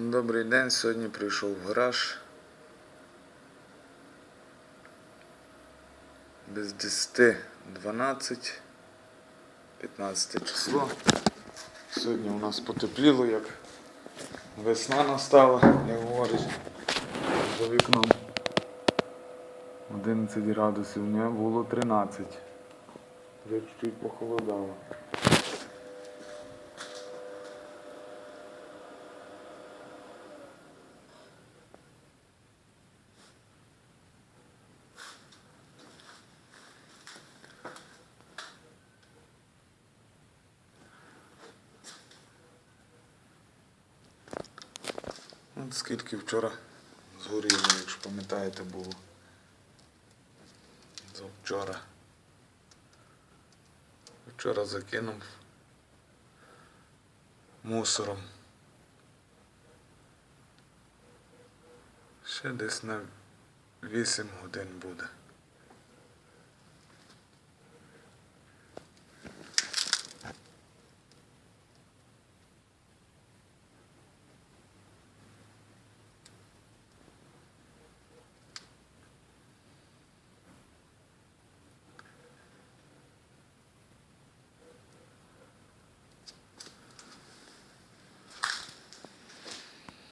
Добрий день, сьогодні прийшов в гараж. Без 10, 12, 15 число. Сьогодні у нас потепліло, як весна настала, як говорить. За вікном 11 градусів, не було 13. Вже чуть похолодало. Скільки вчора згоріло, якщо пам'ятаєте, було. Завчора. Вчора закинув мусором. Ще десь на 8 годин буде.